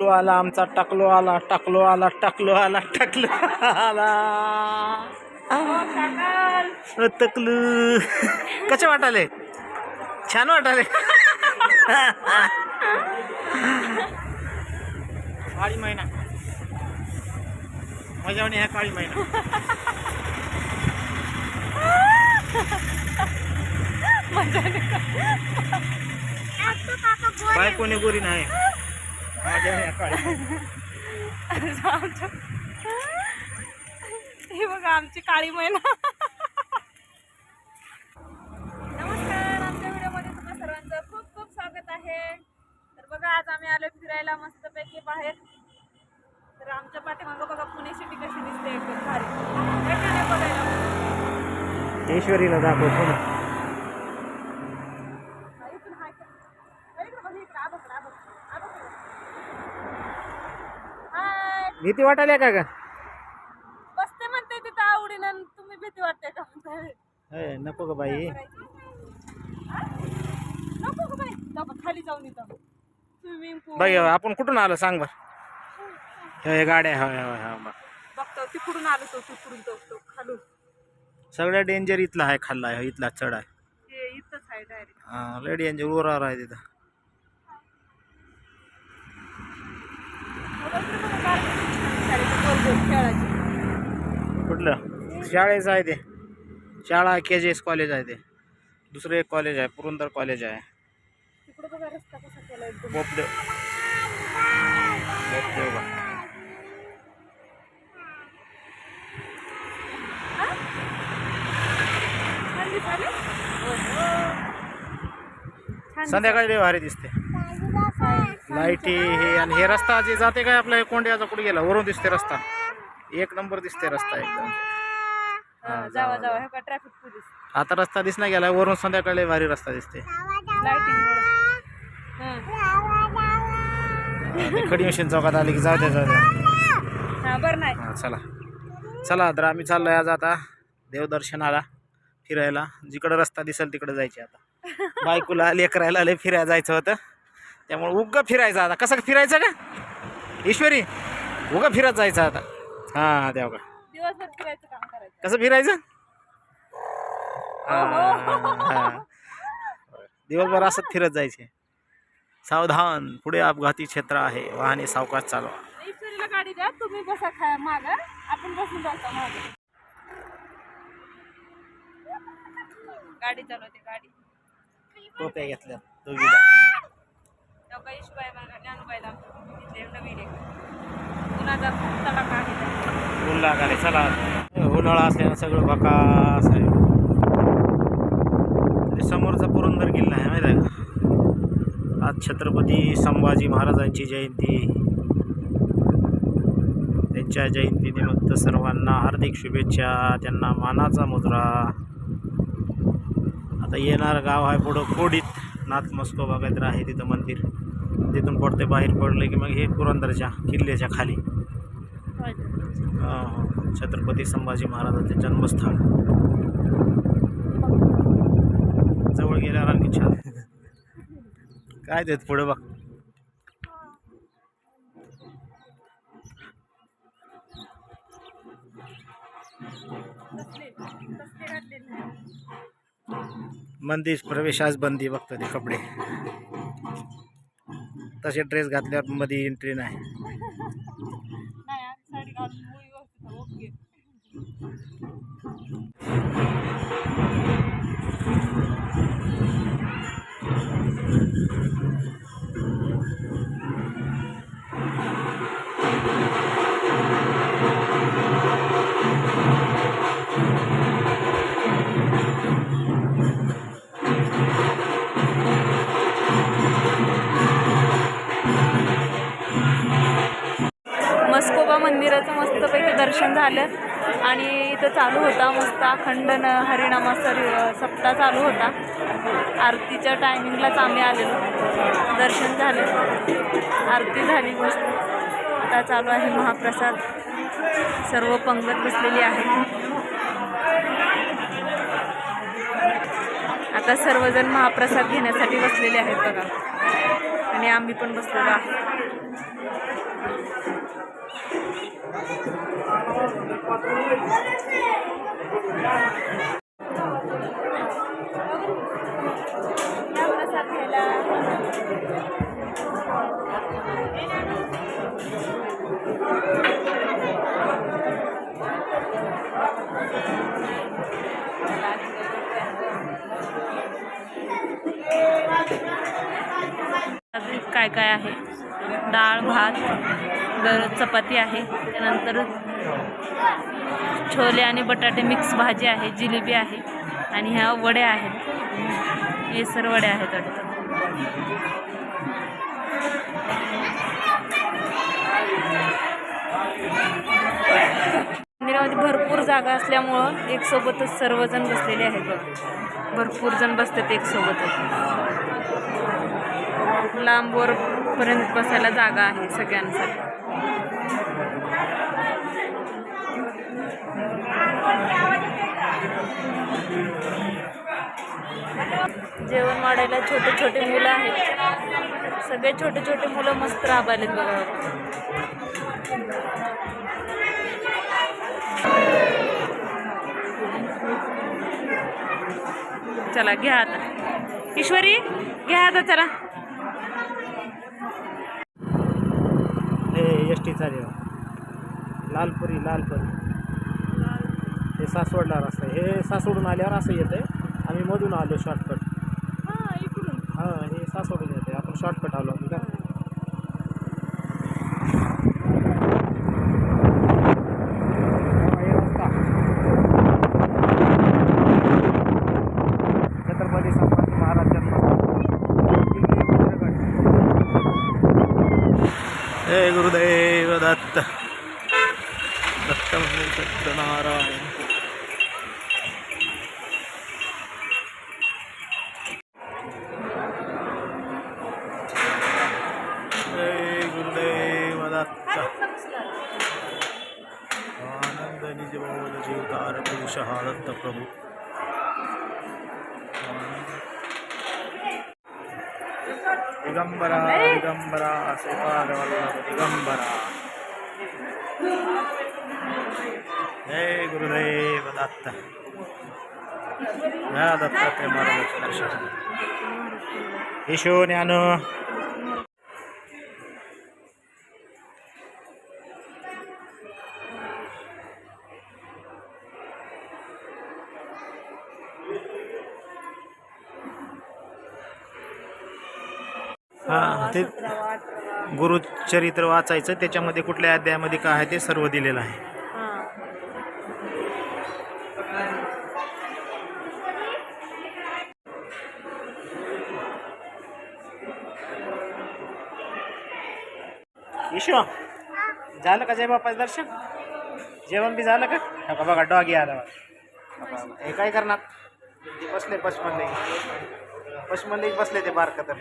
टकलो आला आमचा टकलो आला टकलो आला टकलो आला टकलो आला. अ, टकलू. कसे वाटाले? छान वाटाले. काळी महिना मजा ह्या काळी महिना बाय कोणी गोरी नाही. हे बघा आमची काळी महिना नमस्कार आमच्या व्हिडिओमध्ये तुम्हा सर्वांचं खूप खूप स्वागत आहे. तर बघा आज आम्ही आलो फिरायला मस्तपैकी बाहेर. तर आमच्या पाठीमागं बघा पुणे सिटी कशी दिसते. एकदम भारी बघायला. ईश्वरीला दाखव पुन्हा हा, इथून हाय का? हा, इकडं बघ, इकडं. आ बघ, आ बघ, आ बघ. हाय भीती वाटायला का ग? बसते म्हणते तिथं आवडीनं तुम्ही भीती वाटते का? म्हणताय ए, नको ग बाई. हा? नको गं बाई. खाली जाऊन येतो स्विमिंग पूल बाई आपण कुठून आलो सांग बर? हे गाड्या होय होय होय बघ. बघतो तिकडून आलो तो तिकडून तो तो खालून. सगळ्या डेंजर इथला आहे खाल्ला आहे इथला चढ आहे. ते इथंच आहे डायरेक्ट लय डेंजर उरावर आहे तिथं. कुठलं? शाळेचं आहे ते. शाळा के जे एस कॉलेज आहे ते. दुसरं एक कॉलेज आहे पुरंदर कॉलेज आहे. बोपदेव बोपदेव बा. छान दिसायला? छान संध्याकाळी भारी दिसते लाईटी हे आणि हे रस्ता जे जाते काय आपला हे कोंड्याचा कुठे गेला? वरून दिसते रस्ता. एक नंबर दिसते रस्ता एकदम. जावा जावा हे का ट्रॅफिक पोलीस आता रस्ता दिसना गेला वरून संध्याकाळी भारी रस्ता दिसते. खडी मशीन चौकात आली की जाऊ द्या जाऊ द्या. बरं नाही. हा चला. चला तर आम्ही चाललोय आज आता देवदर्शनाला फिरायला. जिकडं रस्ता दिसेल तिकडे जायचे आता. बायकोला लेकरायला लय फिरायला जायचं होतं. त्यामुळे उगं फिरायचं आता. कसं फिरायचं का? ईश्वरी उगं फिरत जायचं आता. हां देव का कसं फिरायचं? हा, हा. दिवसभर असंच फिरत जायचे. सावधान पुढे अपघाती क्षेत्र आहे. वाहने सावकाश चालवा. गाडी द्या तुम्ही बसा खा माग. आपण बसून जातो माग. गाडी चालवते गाडी. टोप्या घेतल्या दोघीला सकाळी शिवाय ज्ञानबाईला तिथे नवीन एक. उन्हाचा खूप तडाखा आहे. ऊन लागाले चला. उन्हाळा असल्यानं सगळं बकास आहे. तरी समोरचा पुरंदर किल्ला आहे माहिती आहे का? आज छत्रपती संभाजी महाराजांची जयंती. त्यांच्या जयंतीनिमित्त सर्वांना हार्दिक शुभेच्छा त्यांना मानाचा मुद्रा. आता येणार गाव आहे पुढं कोडीत नाथ मस्कोबा काहीतरी आहे तिथं मंदिर. तिथून पडते बाहेर पडलं की मग हे पुरंदरच्या किल्ल्याच्या खाली. छत्रपती संभाजी महाराजांचे जन्मस्थळ जवळ गेल्यावर आणखी छान. काय देत पुढे बघ. मंदिर प्रवेशास बंदी बघतो ते कपडे. तसे ड्रेस घातल्यावर मध्ये एंट्री नाही Thank you. मंदिराचं मस्तपैकी दर्शन झालं. आणि इथं चालू होता मस्त अखंड न हरिनामाचा सप्ताह चालू होता. आरतीच्या टायमिंगलाच आम्ही आलेलो. दर्शन झालं. आरती झाली मस्त. आता चालू आहे महाप्रसाद. सर्व पंगत बसलेली आहे. आता सर्वजण महाप्रसाद घेण्यासाठी बसलेले आहेत बघा. आणि आम्ही पण बसलेलो आहे. काय काय आहे? डाळ भात. गर चपाती आहे. त्यानंतर छोले आणि बटाटे मिक्स भाजी आहे जिलेबी आहे आणि ह्या वड्या आहेत. येसर वड्या आहेत वाटतं. मंदिरामध्ये भरपूर जागा असल्यामुळं एक सोबतच सर्वजण बसलेले आहेत भरपूर जण बसतात एकसोबतच लांबवर पर्यंत बसायला जागा आहे सगळ्यांसाठी. जेवण वाढायला छोटे छोटे मुलं आहेत. सगळे छोटे छोटे मुलं मस्त राबायलेत बघा. चला घ्या आता. ईश्वरी घ्या आता चला. लालपुरी लालपुरी. हे सासवडला रस्ता आहे. हे सासवडून आल्यावर असं येतं आहे आम्ही मधून आलो शॉर्टकट हां हे सासवडून येते आपण शॉर्टकट आलो आम्ही का हा, हे रस्ता. छत्रपती संभाजी महाराज जन्मस्थळ दिल्ली मंदिरगड जय गुरुदेव दत्त दत्त म्हणजे सत्यनारायण जय गुरुदेव दत्त आनंद निज बोल जीवतार पुरुष हा दत्त। प्रभू दिगंबरा दिगंबरा श्रीपाद वल्लभ दिगंबरा जय गुरुदेव गुरुचरित्र वाचायचं त्याच्यामध्ये कुठल्या अध्यायामध्ये काय आहे ते सर्व दिलेलं आहे. ईशो झालं का जय बापाचं दर्शन? जेवण बी झालं का? हा का बघा डॉगी आला. हे काय करणार? बसले बसले नाही पशमनले बसले ते बारक तर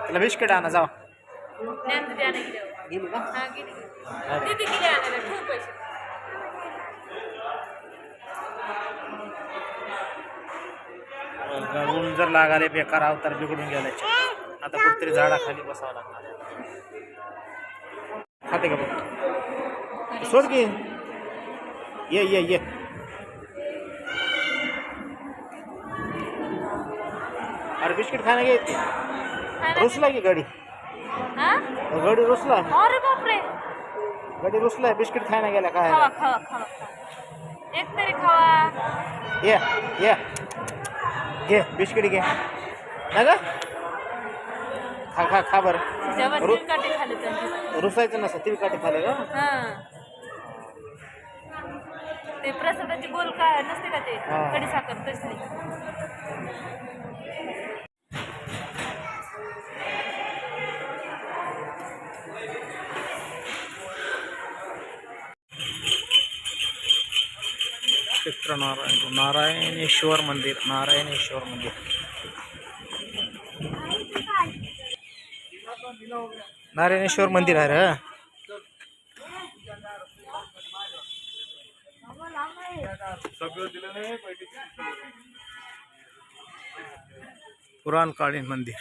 त्याला बिस्किट आणा जावा गेली का ऊन जर लागाले बेकार अवतार बिघडून गेल्याचे आता कुठतरी झाडाखाली बसावं लागणार खाते का बघ? की. ये ये ये. अरे बिस्किट खायला घे रुसला की गाडी. गाडी रुसला. अरे बापरे. गाडी रुसला बिस्किट खायला गेला काय खावा खावा. एक तरी खावा. ये ये. घे बिस्किट घे. ना ग खा खा खा बरं. रुसायचं नसतं तिळकाटे खाले का? हा. ते प्रसादाची गोल काय नसते का ते. कडी साखर तसली. पवित्र नारायण नारायणेश्वर मंदिर नारायणेश्वर मंदिर. नारायणेश्वर मंदिर आहे रे. पुराणकालीन मंदिर.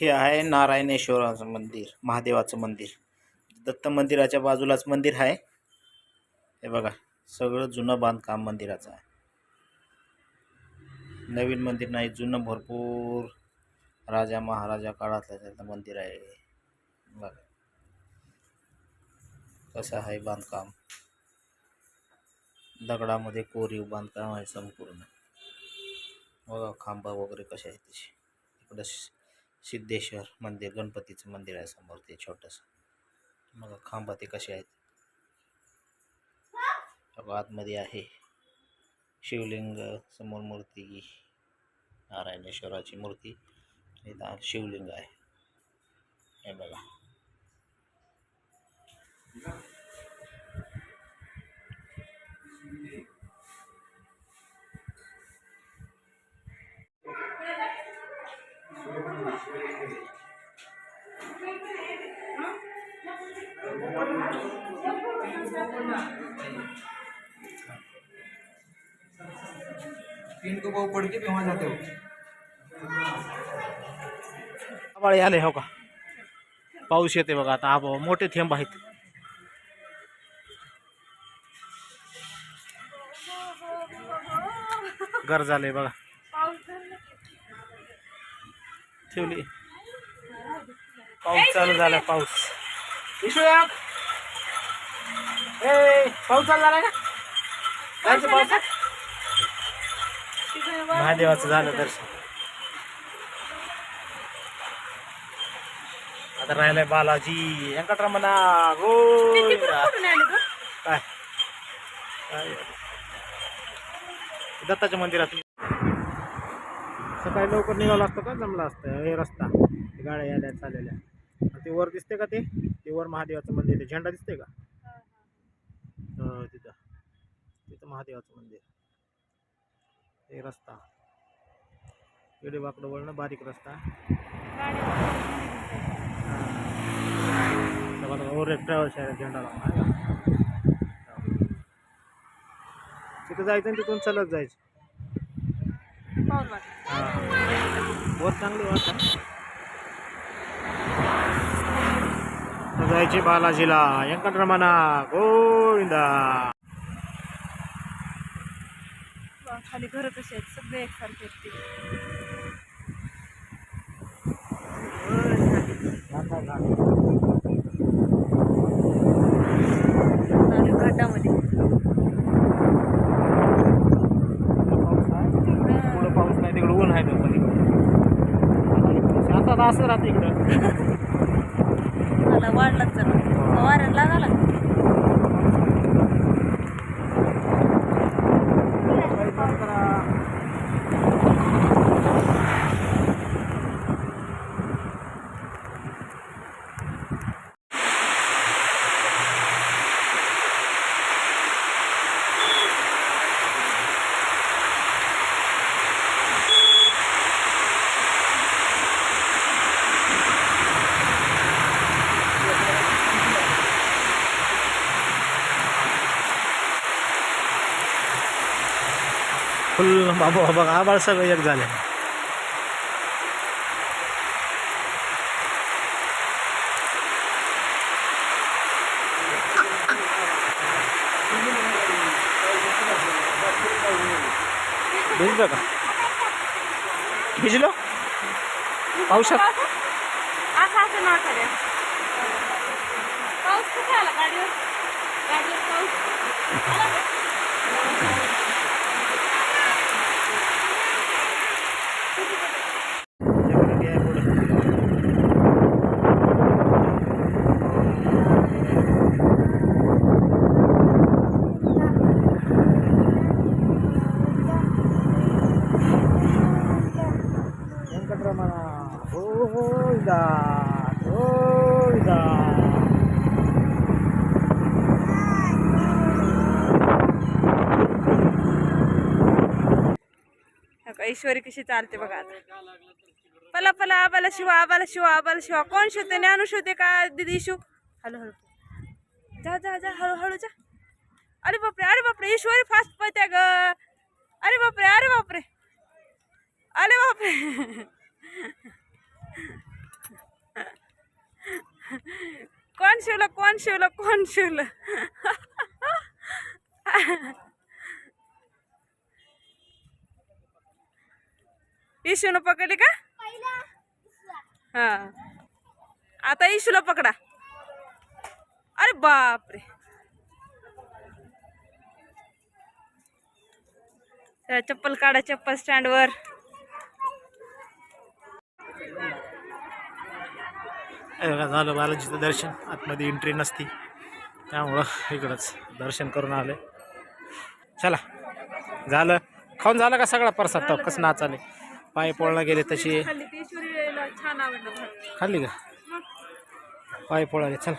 हे आहे नारायणेश्वराचं मंदिर महादेवाचं मंदिर. दत्त मंदिराच्या बाजूलाच मंदिर आहे. हे बघा सगळं जुनं बांधकाम मंदिराचं आहे. नवीन मंदिर नाही जुनं भरपूर राजा महाराजा काळातलं त्याचं मंदिर आहे. बघा. कसं आहे बांधकाम? दगडामध्ये कोरीव बांधकाम आहे संपूर्ण. बघा खांबा वगैरे कसे आहेत त्याचे इकडं सिद्धेश्वर मंदिर गणपतीचं मंदिर आहे समोर ते छोटंसं. मग खांबा ते कसे आहेत? आतमध्ये आहे. शिवलिंग समोर मूर्ती नारायणेश्वराची मूर्ती. इथं शिवलिंग आहे. हे बघा. तीन को पढ़ के भी वहाँ जाते हो. आबाळे आले हो का? पाऊस येते बघा आता आबा मोठे थेंब आहेत. घर झाले बघा. ठेवली. पाऊस चालू झाला पाऊस. विश्वया ए पाऊस चालू झाला का? जायचं पावसात महादेवाचं झालं दर्शन. आता राहिलाय बालाजी. व्यंकटरमणा गोविंदा काय? काय? दत्ताच्या मंदिरात. सकाळी लवकर निघालं असतं का? जमलं असतं. हे रस्ता. गाड्या यायला चाललेल्या. ते वर दिसते का ते? ते वर महादेवाचं मंदिर झेंडा दिसते का? तिथं. तिथं महादेवाचं मंदिर. हे रस्ता. इकडे वाकडं वळणं बारीक रस्ता. ओर ट्रॅव्हल्स आहे झेंडा लावून? तिथं जायचं आणि तिथून चालत जायचं. हां बहुत चांगली वाटत जायचे बालाजीला. व्यंकटरमणा गोविंदा. खाली घर कसे आहेत? सगळे एकसारखे घाटामध्ये. पाऊस नाही तिकडं ऊन आहे आता असं राहतं इकडं. मला वाढलाच जरा. वाऱ्याला लागाला. बाबा बाबा आबाळ सगळं एक झालं. भिजलं का? भिजलो? पाऊस पाऊस आला का? ora mana. Oh, da. Oh, कशी चालते बघा पला पला आबाला शिवा आबाला शिवा आबाला शिवा. कोण शिवते? ज्ञानू शिवते का दिदी शिव? हळूहळू जा जा जा हळूहळू जा. अरे बापरे अरे बापरे ईश्वरी फास्ट पळत्या ग अरे बापरे अरे बापरे. अरे बापरे. कोण शिवलं? कोण शिवलं? कोण शिवलं? इशून पकडली का? हा. आता इशूला पकडा. अरे बापरे. चप्पल काढा चप्पल स्टँडवर. बघा, झालं बालाजीचं दर्शन. आतमध्ये एंट्री नसती. त्यामुळं इकडंच दर्शन करून आले. चला. झालं. खाऊन झालं का सगळा प्रसाद? तो कसं नाचाले. पाय पोळला गेले तशी. खाल्ली का? पाय पोळाले. चल.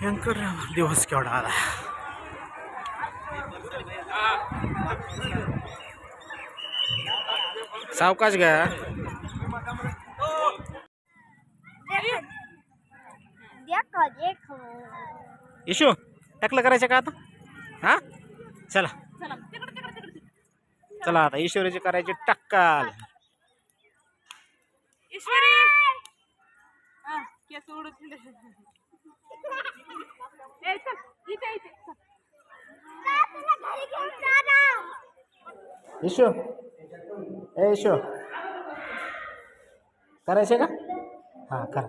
भयंकर दिवस केवढा आला. सावकाश घ्या. इशू टाकलं करायचं का आता? हा? चला. चला चला आता ईश्वरीची करायची टक्काल. ईश्वरी! हा, ए, चल, करायचे का? हा करा.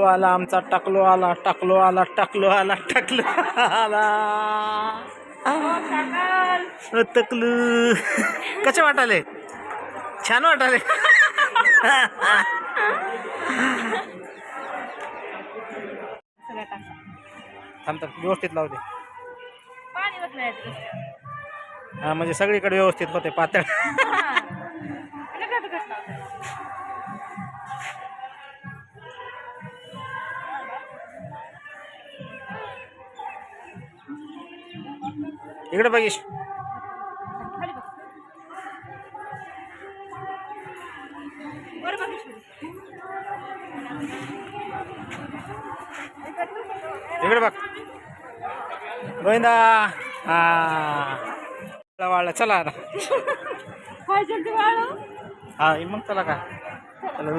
टाकलो आला आमचा टाकलो आला टाकलो आला टाकलो आला टाकलो आला. तकलू कसे वाटाले? छान वाटाले. थांब व्यवस्थित लावू दे. पाणी होत नाही याच्यात रस्त्यावर. हा म्हणजे सगळीकडे व्यवस्थित होते पातळ. इकडे बघ. इकडे बघ. गोविंदा. हा. वाळला चला आता. हा मग चला का?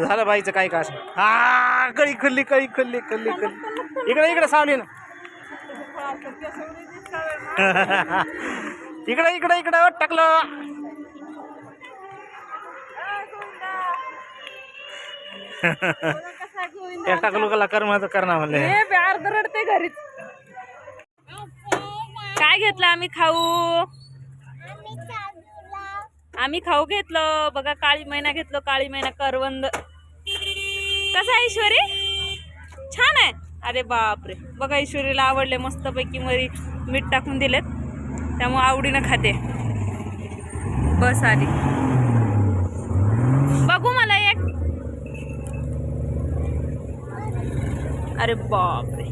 झालं बाईचं काय का असं हा कळी खल्ली कळी खल्ली खल्ली. खल्ली इकडे इकडे सावली ना. इकडे इकडे इकडे टाकलं. त्या टाकलो कला माझं करणार म्हणले अर्ध रडते घरीच. काय घेतलं आम्ही खाऊ? आम्ही खाऊ घेतलं. बघा काळी महिना घेतलं काळी महिना करवंद. कसा आहे ईश्वरी? छान आहे. अरे बापरे. बघा ईश्वरीला आवडले मस्तपैकी मरी. मीठ टाकून दिलेत. त्यामुळे आवडीनं खाते. बस आली बघू मला एक. अरे बापरे.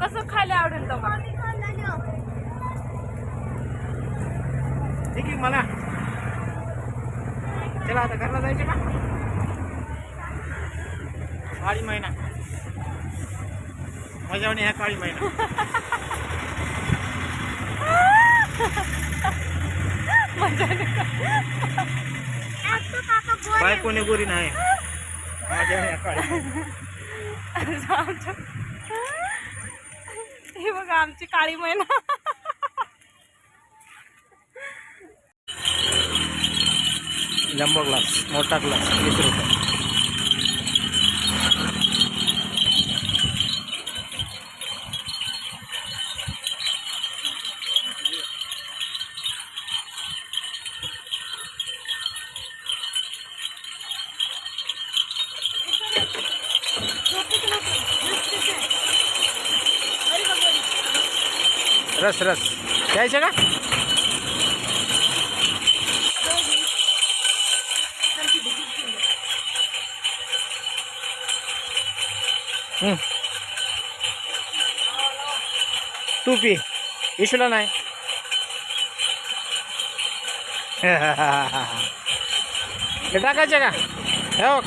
कसं खायला आवडेल तो ठीक आहे मला. चला आता घरला जायचे का? काळी महिना मजा ह्या काळी महिना बायकोने गोरी नाही. महिना. हे बघा आमची काळी मैना. जम्बो ग्लास मोठा ग्लास वीस रुपये. रस रस घ्यायचे का? तू पी. इशूला नाही. हे टाकायचे का? हो